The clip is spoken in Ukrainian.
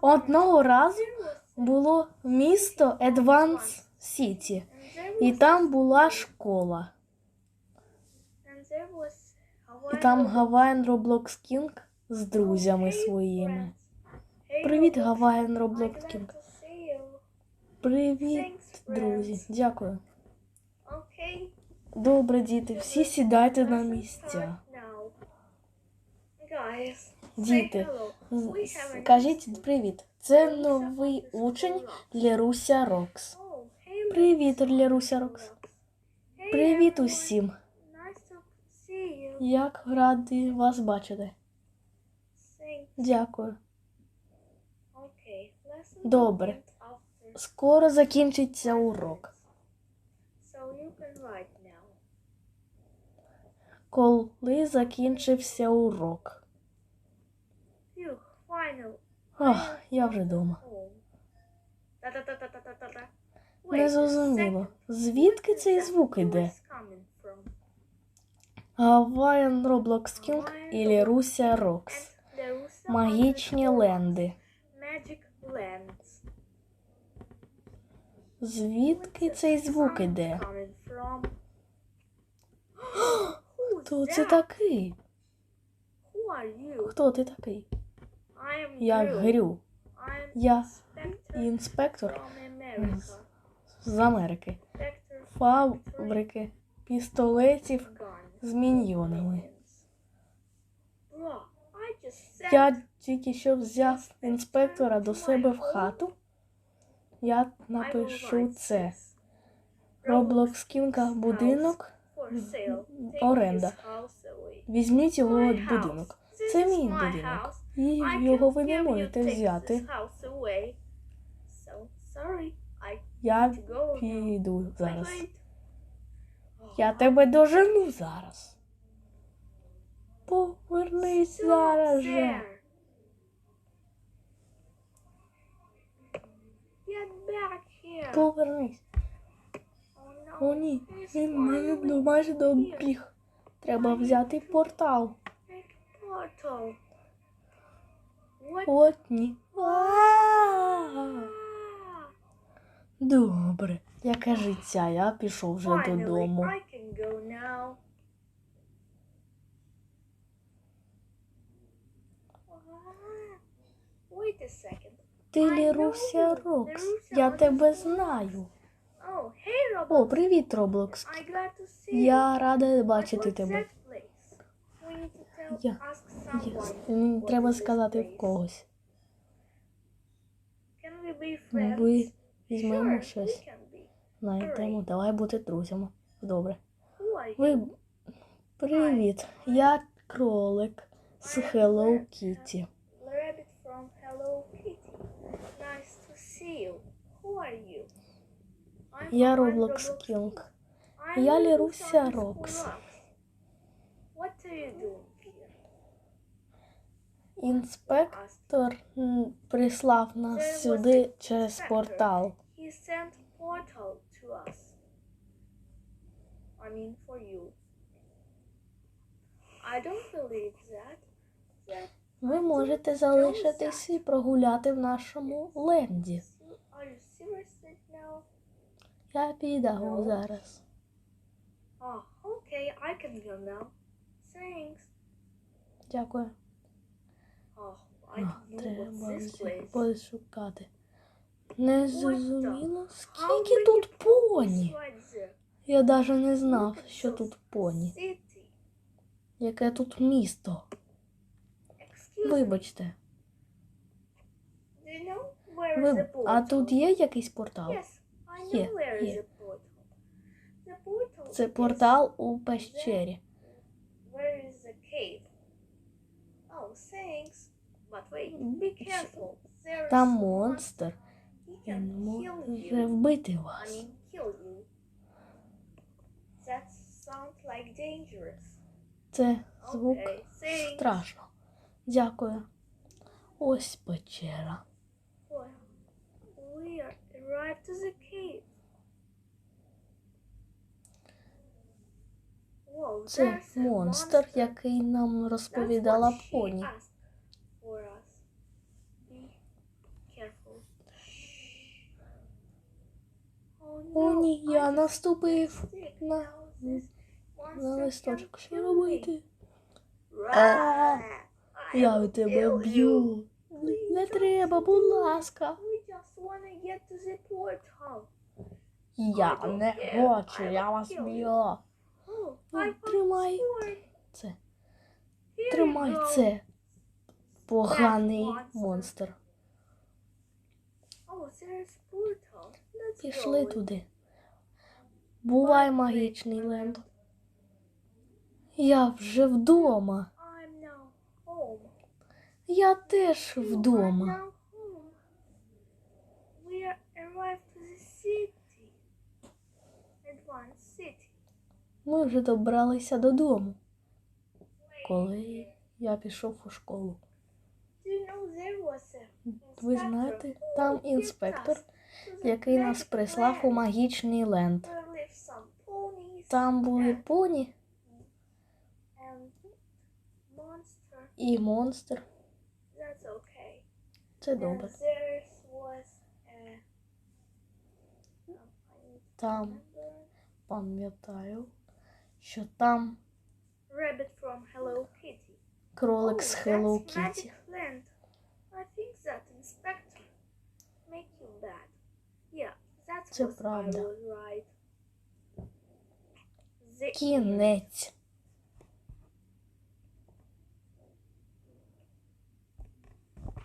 Одного разу було місто Едванс Сіті, і там була школа. І там Гавайен Роблокс Кінг з друзями своїми. Привіт, I'm Роблокс Кінг. Привіт, друзі. Дякую. Добре, діти, всі сідайте на місця. Діти, hello. з- We have a new Кажіть привіт. Це новий учень Леруся Рокс. Привіт, Леруся Рокс. Привіт усім. Як радий вас бачити. Дякую. Добре. Скоро закінчиться урок. Коли закінчився урок. Ах, я вже вдома. Не зрозуміло. Звідки цей звук іде? voice coming from? Гавайен Роблокс Кінг і Леруся Рокс. And Larusa Магічні ленди. Звідки цей звук іде? Хто це такий? Хто ти такий? Я Грю. Я інспектор з Америки. Фабрики пістолетів з міньйонами. Я тільки що взяв інспектора до себе в хату. Я напишу це. this. Роблокс Кінга будинок. Оренда. Візьміть його будинок. Це мій будинок. І його ви не можете взяти. Я піду зараз. Я тебе дожену зараз. Повернись зараз же. Повернись. Oh. О ні, він мене майже добіг. Треба взяти портал. Big portal. What? От ні. А! Ah. Добре, яке життя, я пішов вже додому. Ти Ліруся. Рокс. Я тебе знаю. Oh. О, привіт, Роблокс. Я рада бачити тебе. that place? We need to tell, Я-. Мені Треба сказати в когось. Ви візьмемо щось. be. Знайдемо. Давай бути друзями. Добре. Ви привіт. Я кролик з Hello Kitty. Я Roblox King. Я Ліруся Рокс. What are you here? Інспектор прислав нас сюди через портал. He sent portal to us. I mean for you. I don't believe that. That Ви можете залишитись і прогуляти в нашому ленді. are you serious now? Я піду зараз. Oh, okay, I can go now. Thanks. Дякую. Oh, А, I don't know Треба пошукати. Не зрозуміло, скільки тут поні. Я навіть не знав, що тут поні. Яке тут місто. Вибачте. Ви... А тут є якийсь портал? Є, є. Це портал у пещері. where is the cave? Oh, thanks. But wait, be careful. There is Там someone- монстр. He Він can kill може you. вбити I вас. mean, kill you. That sounds like dangerous. Це звук Okay, thanks. страшно. Дякую. Ось печера. Well, we are arrived to the cave. Whoa, Це there's a монстр, monster. який нам That's розповідала what she поні. asked for us. Be ні, я наступив на, на листочок. Що робити? I Я тебе б'ю. Не треба, будь ласка. Я не хочу, я вас б'ю. Ну, тримай це. Тримай це. Поганий монстр. Oh, there's portal. Let's Пішли туди. Бувай магічний ленд. Я вже вдома. Я теж вдома. Ми вже добралися додому, коли я пішов у школу. Ви знаєте, там інспектор, який нас прислав у магічний ленд. Там були поні і монстр. Це добре. um, Там пам'ятаю, що там кролик з Oh, Hello Kitty. Це правда. Кінець.